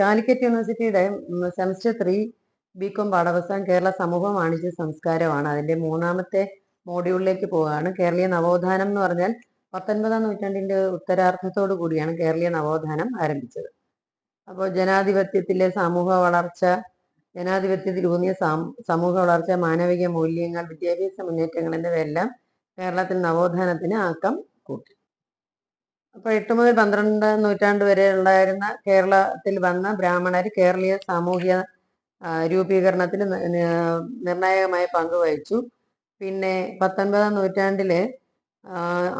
കാലിക്കറ്റ് യൂണിവേഴ്സിറ്റിയുടെ semester three BCom പാഠപുസ്തകം കേരള സമൂഹ വാണിജ്യ സംസ്കാരമാണ്. അതിന്റെ മൂന്നാമത്തെ മോഡ്യൂളിലേക്ക് പോവുകയാണ്. കേരളീയ നവോത്ഥാനം എന്ന് പറഞ്ഞാൽ പത്തൊൻപതാം നൂറ്റാണ്ടിന്റെ ഉത്തരാർത്ഥത്തോടു കൂടിയാണ് കേരളീയ നവോത്ഥാനം ആരംഭിച്ചത്. അപ്പോൾ ജനാധിപത്യത്തിലെ സമൂഹ വളർച്ച ജനാധിപത്യത്തിൽ ഊന്നിയ സമൂഹ വളർച്ച മാനവിക മൂല്യങ്ങൾ വിദ്യാഭ്യാസ മുന്നേറ്റങ്ങൾ എന്നിവയെല്ലാം കേരളത്തിൽ നവോത്ഥാനത്തിന് ആക്കം കൂട്ടി. അപ്പൊ എട്ട് മുതൽ പന്ത്രണ്ട് നൂറ്റാണ്ട് വരെ ഉണ്ടായിരുന്ന കേരളത്തിൽ വന്ന ബ്രാഹ്മണർ കേരളീയ സാമൂഹിക രൂപീകരണത്തിൽ നിർണായകമായ പങ്ക് വഹിച്ചു. പിന്നെ പത്തൊൻപതാം നൂറ്റാണ്ടിൽ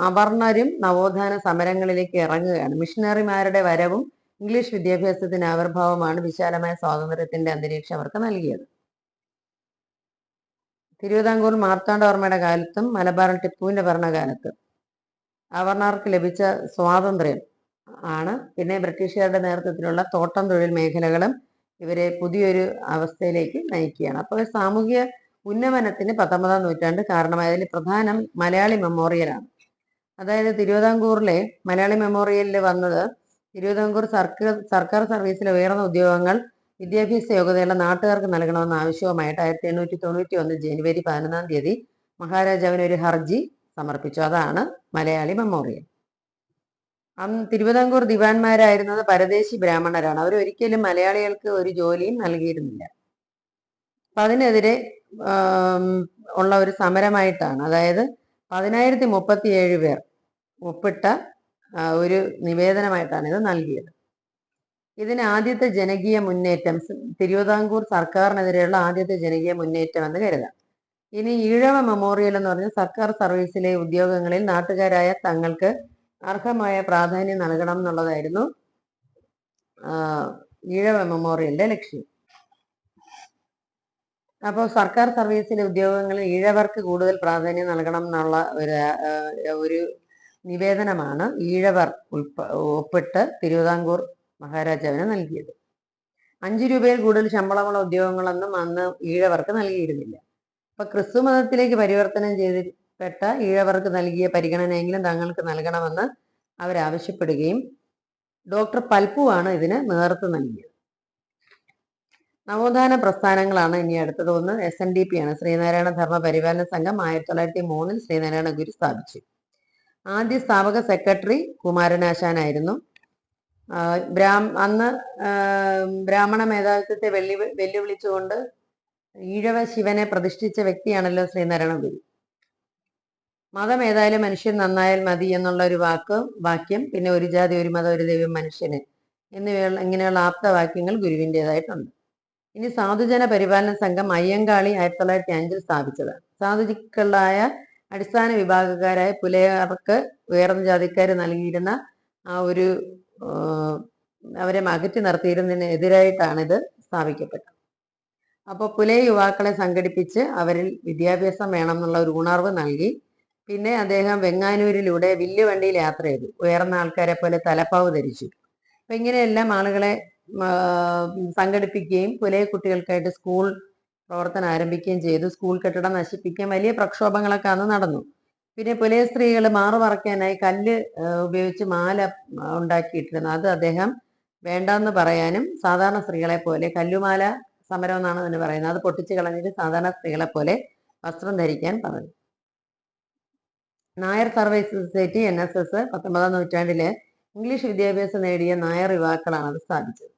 അവർണരും നവോത്ഥാന സമരങ്ങളിലേക്ക് ഇറങ്ങുകയാണ്. മിഷനറിമാരുടെ വരവും ഇംഗ്ലീഷ് വിദ്യാഭ്യാസത്തിന്റെ ആവിർഭാവമാണ് വിശാലമായ സ്വാതന്ത്ര്യത്തിന്റെ അന്തരീക്ഷം അവർക്ക് നൽകിയത്. തിരുവിതാംകൂർ മാർത്താണ്ഡവർമ്മയുടെ കാലത്തും മലബാറിൽ ടിപ്പുവിന്റെ ഭരണകാലത്തും അവർണർക്ക് ലഭിച്ച സ്വാതന്ത്ര്യം ആണ്. പിന്നെ ബ്രിട്ടീഷുകാരുടെ നേതൃത്വത്തിലുള്ള തോട്ടം തൊഴിൽ മേഖലകളും ഇവരെ പുതിയൊരു അവസ്ഥയിലേക്ക് നയിക്കുകയാണ്. അപ്പോൾ സാമൂഹിക ഉന്നമനത്തിന് പത്തൊമ്പതാം നൂറ്റാണ്ട് കാരണമായതിൽ പ്രധാനം മലയാളി മെമ്മോറിയലാണ് അതായത് തിരുവിതാംകൂറിലെ മലയാളി മെമ്മോറിയലിൽ വന്നത് തിരുവിതാംകൂർ സർക്കാർ സർക്കാർ സർവീസിലെ ഉയർന്ന ഉദ്യോഗങ്ങൾ വിദ്യാഭ്യാസ യോഗ്യതയുള്ള നാട്ടുകാർക്ക് നൽകണമെന്ന ആവശ്യവുമായിട്ട് ആയിരത്തി എണ്ണൂറ്റി തൊണ്ണൂറ്റി ഒന്ന് ജനുവരി പതിനൊന്നാം തീയതി മഹാരാജാവിന് ഒരു ഹർജി സമർപ്പിച്ചു. അതാണ് മലയാളി മെമ്മോറിയൽ. അന്ന് തിരുവിതാംകൂർ ദിവാൻമാരായിരുന്നത് പരദേശി ബ്രാഹ്മണരാണ്. അവർ ഒരിക്കലും മലയാളികൾക്ക് ഒരു ജോലിയും നൽകിയിരുന്നില്ല. അപ്പൊ അതിനെതിരെ ഉള്ള ഒരു സമരമായിട്ടാണ്. അതായത് പതിനായിരത്തി മുപ്പത്തി ഏഴ് പേർ ഒപ്പിട്ട ഒരു നിവേദനമായിട്ടാണ് ഇത് നൽകിയത്. ഇതിന് ആദ്യത്തെ ജനകീയ മുന്നേറ്റം തിരുവിതാംകൂർ സർക്കാരിനെതിരെയുള്ള ആദ്യത്തെ ജനകീയ മുന്നേറ്റം എന്ന് കരുതാം. ഇനി ഈഴവ മെമ്മോറിയൽ എന്ന് പറഞ്ഞ സർക്കാർ സർവീസിലെ ഉദ്യോഗങ്ങളിൽ നാട്ടുകാരായ തങ്ങൾക്ക് അർഹമായ പ്രാധാന്യം നൽകണം എന്നുള്ളതായിരുന്നു ഈഴവ മെമ്മോറിയലിന്റെ ലക്ഷ്യം. അപ്പോൾ സർക്കാർ സർവീസിലെ ഉദ്യോഗങ്ങളിൽ ഈഴവർക്ക് കൂടുതൽ പ്രാധാന്യം നൽകണം എന്നുള്ള ഒരു ഒരു നിവേദനമാണ് ഈഴവർ ഉൾപ്പ ഒപ്പിട്ട് തിരുവിതാംകൂർ മഹാരാജാവിന് നൽകിയത്. അഞ്ചു രൂപയിൽ കൂടുതൽ ശമ്പളമുള്ള ഉദ്യോഗങ്ങളൊന്നും അന്ന് ഈഴവർക്ക് നൽകിയിരുന്നില്ല. അപ്പൊ ക്രിസ്തു മതത്തിലേക്ക് പരിവർത്തനം ചെയ്തിപ്പെട്ട ഈഴവർക്ക് നൽകിയ പരിഗണനയെങ്കിലും തങ്ങൾക്ക് നൽകണമെന്ന് അവരാവശ്യപ്പെടുകയും ഡോക്ടർ പൽപ്പുവാണ് ഇതിന് നേതൃത്വം നൽകിയത്. നവോത്ഥാന പ്രസ്ഥാനങ്ങളാണ് ഇനി അടുത്തത് ഒന്ന് എസ് എൻ ഡി പി ആണ്. ശ്രീനാരായണ ധർമ്മ പരിപാലന സംഘം ആയിരത്തി തൊള്ളായിരത്തി മൂന്നിൽ ശ്രീനാരായണ ഗുരു സ്ഥാപിച്ചു. ആദ്യ സ്ഥാപക സെക്രട്ടറി കുമാരനാശാനായിരുന്നു. ബ്രാഹ്മ അന്ന് ബ്രാഹ്മണ മേധാവിത്വത്തെ വെല്ലു വെല്ലുവിളിച്ചുകൊണ്ട് ഈഴവ ശിവനെ പ്രതിഷ്ഠിച്ച വ്യക്തിയാണല്ലോ ശ്രീനാരായണ ഗുരു മതം ഏതായാലും മനുഷ്യൻ നന്നായാൽ മതി എന്നുള്ള ഒരു വാക്ക് വാക്യം പിന്നെ ഒരു ജാതി ഒരു മതം ഒരു ദൈവം മനുഷ്യന് എന്നിവയുള്ള ഇങ്ങനെയുള്ള ആപ്തവാക്യങ്ങൾ ഗുരുവിന്റെതായിട്ടുണ്ട് ഇനി സാധുജന പരിപാലന സംഘം അയ്യങ്കാളി ആയിരത്തി തൊള്ളായിരത്തി അഞ്ചിൽ സ്ഥാപിച്ചതാണ്. സാധുക്കളായ അടിസ്ഥാന വിഭാഗക്കാരായ പുലയർക്ക് ഉയർന്ന ജാതിക്കാർ നൽകിയിരുന്ന ആ ഒരു അവരെ അകറ്റി നിർത്തിയിരുന്നതിനെതിരായിട്ടാണിത് സ്ഥാപിക്കപ്പെട്ടത്. അപ്പോൾ പുലേ യുവാക്കളെ സംഘടിപ്പിച്ച് അവരിൽ വിദ്യാഭ്യാസം വേണം എന്നുള്ള ഒരു ഉണർവ് നൽകി. പിന്നെ അദ്ദേഹം വെങ്ങാനൂരിലൂടെ വില്ലുവണ്ടിയിൽ യാത്ര ചെയ്തു. ഉയർന്ന ആൾക്കാരെ പോലെ തലപ്പാവ് ധരിച്ചു. അപ്പൊ ഇങ്ങനെയെല്ലാം ആളുകളെ സംഘടിപ്പിക്കുകയും പുലയ കുട്ടികൾക്കായിട്ട് സ്കൂൾ പ്രവർത്തനം ആരംഭിക്കുകയും ചെയ്തു. സ്കൂൾ കെട്ടിടം നശിപ്പിക്കാൻ വലിയ പ്രക്ഷോഭങ്ങളൊക്കെ അന്ന് നടന്നു. പിന്നെ പുലയ സ്ത്രീകൾ മാറു കല്ല് ഉപയോഗിച്ച് മാല ഉണ്ടാക്കിയിട്ടിരുന്നു. അത് അദ്ദേഹം വേണ്ടെന്ന് പറയാനും സാധാരണ സ്ത്രീകളെ പോലെ കല്ലുമാല സമരം എന്നാണ് തന്നെ പറയുന്നത്. അത് പൊട്ടിച്ചു കളഞ്ഞിട്ട് സാധാരണ സ്ത്രീകളെ പോലെ വസ്ത്രം ധരിക്കാൻ പറഞ്ഞു Nair service society N S S പത്തൊമ്പതാം നൂറ്റാണ്ടിലെ ഇംഗ്ലീഷ് വിദ്യാഭ്യാസം നേടിയ നായർ യുവാക്കളാണ് അത് സ്ഥാപിച്ചത്.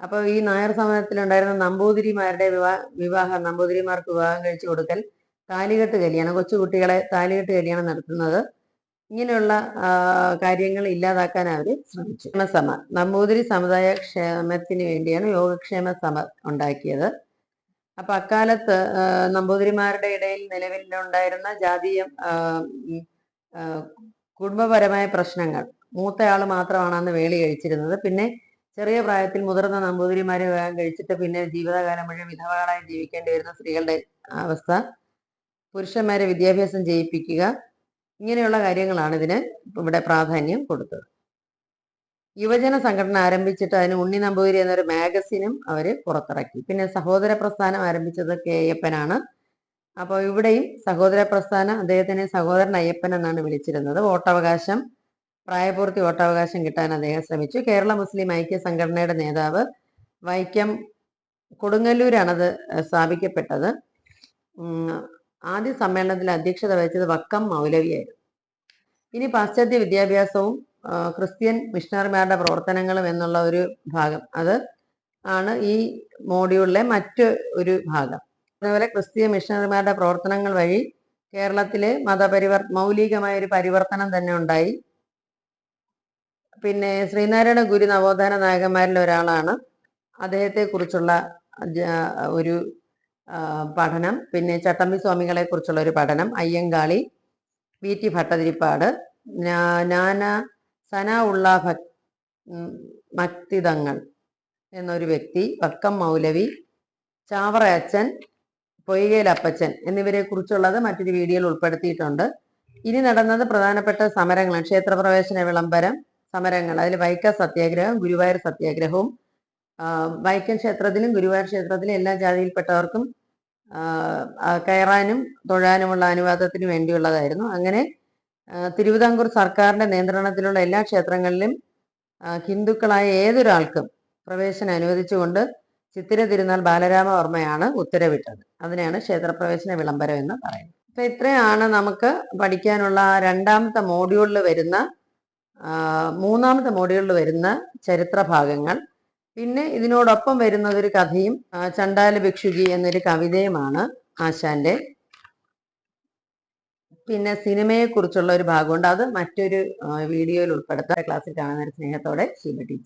അപ്പോൾ ഈ നായർ സമരത്തിലുണ്ടായിരുന്ന നമ്പൂതിരിമാരുടെ വിവാഹ വിവാഹം നമ്പൂതിരിമാർക്ക് വിവാഹം കഴിച്ചു കൊടുക്കൽ താലികെട്ട് കല്യാണം കൊച്ചുകുട്ടികളെ താലികെട്ട് കല്യാണം നടത്തുന്നത് ഇങ്ങനെയുള്ള കാര്യങ്ങൾ ഇല്ലാതാക്കാൻ അവർ ശ്രമിച്ചു. ക്ഷേമസമ നമ്പൂതിരി സമുദായ ക്ഷേമത്തിന് വേണ്ടിയാണ് യോഗക്ഷേമ സമ ഉണ്ടാക്കിയത്. അപ്പൊ അക്കാലത്ത് നമ്പൂതിരിമാരുടെ ഇടയിൽ നിലവിലുണ്ടായിരുന്ന ജാതീയ കുടുംബപരമായ പ്രശ്നങ്ങൾ. മൂത്തയാൾ മാത്രമാണ് അന്ന് വേളി കഴിച്ചിരുന്നത്. പിന്നെ ചെറിയ പ്രായത്തിൽ മുതിർന്ന നമ്പൂതിരിമാരെ വിവാഹം കഴിച്ചിട്ട് പിന്നെ ജീവിതകാലം മുഴുവൻ വിധവകളായി ജീവിക്കേണ്ടി വരുന്ന സ്ത്രീകളുടെ അവസ്ഥ. പുരുഷന്മാരെ വിദ്യാഭ്യാസം ചെയ്യിപ്പിക്കുക ഇങ്ങനെയുള്ള കാര്യങ്ങളാണ് ഇതിന് ഇവിടെ പ്രാധാന്യം കൊടുത്തത്. യുവജന സംഘടന ആരംഭിച്ചിട്ട് അതിന് ഉണ്ണി നമ്പൂരി എന്നൊരു മാഗസിനും അവർ പുറത്തിറക്കി. പിന്നെ സഹോദര പ്രസ്ഥാനം ആരംഭിച്ചത് കെ. അയ്യപ്പനാണ്. അപ്പോൾ ഇവിടെയും സഹോദര പ്രസ്ഥാനം അദ്ദേഹത്തിനെ സഹോദരൻ അയ്യപ്പൻ എന്നാണ് വിളിച്ചിരുന്നത്. വോട്ടവകാശം പ്രായപൂർത്തി വോട്ടവകാശം കിട്ടാൻ അദ്ദേഹം ശ്രമിച്ചു. കേരള മുസ്ലിം ഐക്യ സംഘടനയുടെ നേതാവ് വൈക്കം കൊടുങ്ങല്ലൂരാണത് സ്ഥാപിക്കപ്പെട്ടത്. ആദ്യ സമ്മേളനത്തിൽ അധ്യക്ഷത വഹിച്ചത് വക്കം മൗലവിയായിരുന്നു. ഇനി പാശ്ചാത്യ വിദ്യാഭ്യാസവും ക്രിസ്ത്യൻ മിഷണറിമാരുടെ പ്രവർത്തനങ്ങളും എന്നുള്ള ഒരു ഭാഗം. അത് ആണ് ഈ മോഡ്യൂളിലെ മറ്റ് ഒരു ഭാഗം. അതുപോലെ ക്രിസ്തീയ മിഷണറിമാരുടെ പ്രവർത്തനങ്ങൾ വഴി കേരളത്തിലെ മതപരിവർ മൗലികമായ ഒരു പരിവർത്തനം തന്നെ ഉണ്ടായി. പിന്നെ ശ്രീനാരായണ ഗുരു നവോത്ഥാന നായകന്മാരിൽ ഒരാളാണ്. അദ്ദേഹത്തെ കുറിച്ചുള്ള ഒരു പഠനം. പിന്നെ ചട്ടമ്പി സ്വാമികളെ കുറിച്ചുള്ള ഒരു പഠനം. അയ്യങ്കാളി വി. ടി. ഭട്ടതിരിപ്പാട്. നാന സന ഉള്ള ഭക്തിതങ്ങൾ എന്നൊരു വ്യക്തി. വക്കം മൗലവി ചാവറ അച്ഛൻ പൊയ്കയിൽ അപ്പച്ചൻ എന്നിവരെ കുറിച്ചുള്ളത് മറ്റൊരു വീഡിയോയിൽ ഉൾപ്പെടുത്തിയിട്ടുണ്ട്. ഇനി നടന്നത് പ്രധാനപ്പെട്ട സമരങ്ങൾ ക്ഷേത്രപ്രവേശന വിളംബരം സമരങ്ങൾ. അതിൽ വൈക്ക സത്യാഗ്രഹം ഗുരുവായൂർ സത്യാഗ്രഹവും വൈക്കം ക്ഷേത്രത്തിലും ഗുരുവായൂർ ക്ഷേത്രത്തിലും എല്ലാ ജാതിയിൽപ്പെട്ടവർക്കും കയറാനും തൊഴാനുമുള്ള അനുവാദത്തിന് വേണ്ടിയുള്ളതായിരുന്നു. അങ്ങനെ തിരുവിതാംകൂർ സർക്കാരിന്റെ നിയന്ത്രണത്തിലുള്ള എല്ലാ ക്ഷേത്രങ്ങളിലും ഹിന്ദുക്കളായ ഏതൊരാൾക്കും പ്രവേശനം അനുവദിച്ചുകൊണ്ട് ചിത്തിര തിരുനാൾ ബാലരാമവർമ്മയാണ് ഉത്തരവിട്ടത്. അതിനെയാണ് ക്ഷേത്രപ്രവേശന വിളംബരം എന്ന് പറയുന്നത്. അപ്പൊ ഇത്രയാണ് നമുക്ക് പഠിക്കാനുള്ള രണ്ടാമത്തെ മോഡ്യൂളിൽ വരുന്ന മൂന്നാമത്തെ മോഡ്യൂളിൽ വരുന്ന ചരിത്ര ഭാഗങ്ങൾ പിന്നെ ഇതിനോടൊപ്പം വരുന്നതൊരു കഥയും ചണ്ടാല ഭിക്ഷുകി എന്നൊരു കവിതയുമാണ് ആശാന്റെ. പിന്നെ സിനിമയെ കുറിച്ചുള്ള ഒരു ഭാഗമുണ്ട്. അത് മറ്റൊരു വീഡിയോയിൽ ഉൾപ്പെടുത്താൻ ക്ലാസ്സിൽ കാണുന്ന സ്നേഹത്തോടെ ശിവ ടീച്ചർ.